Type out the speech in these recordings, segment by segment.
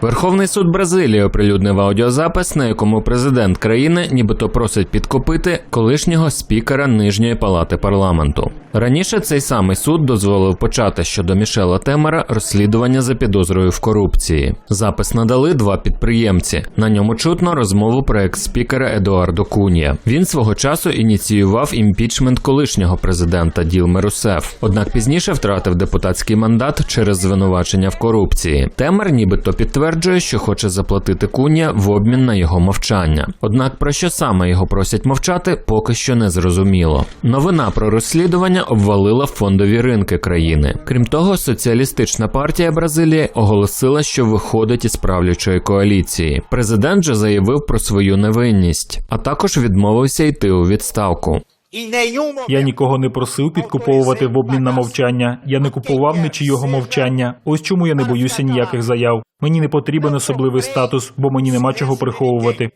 Верховний суд Бразилії оприлюднив аудіозапис, на якому президент країни нібито просить підкупити колишнього спікера нижньої палати парламенту. Раніше цей самий суд дозволив почати щодо Мішела Темера розслідування за підозрою в корупції. Запис надали два підприємці. На ньому чутно розмову про екс-спікера Едуардо Кунія. Він свого часу ініціював імпічмент колишнього президента Ділми Русеф. Однак пізніше втратив депутатський мандат через звинувачення в корупції. Темер нібито підтверджує, що хоче заплатити Кунія в обмін на його мовчання. Однак про що саме його просять мовчати, поки що не зрозуміло. Новина про розслідування обвалила фондові ринки країни. Крім того, соціалістична партія Бразилії оголосила, що виходить із правлячої коаліції. Президент же заявив про свою невинність, а також відмовився йти у відставку. Я нікого не просив підкуповувати в обмін на мовчання. Я не купував нічийого мовчання. Ось чому я не боюся ніяких заяв. Мені не потрібен особливий статус, бо мені нема чого приховувати.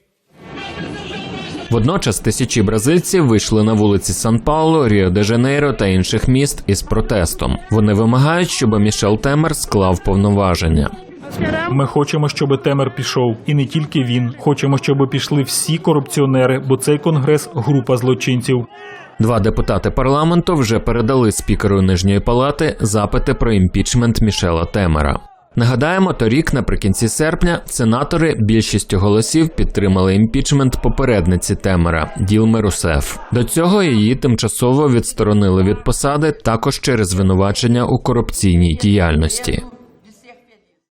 Водночас тисячі бразильців вийшли на вулиці Сан-Паулу, Ріо-де-Жанейро та інших міст із протестом. Вони вимагають, щоб Мішел Темер склав повноваження. Ми хочемо, щоб Темер пішов, і не тільки він. Хочемо, щоб пішли всі корупціонери, бо цей конгрес група злочинців. Два депутати парламенту вже передали спікеру нижньої палати запити про імпічмент Мішела Темера. Нагадаємо, торік, наприкінці серпня, сенатори більшістю голосів підтримали імпічмент попередниці Темера Ділми Русеф. До цього її тимчасово відсторонили від посади також через звинувачення у корупційній діяльності.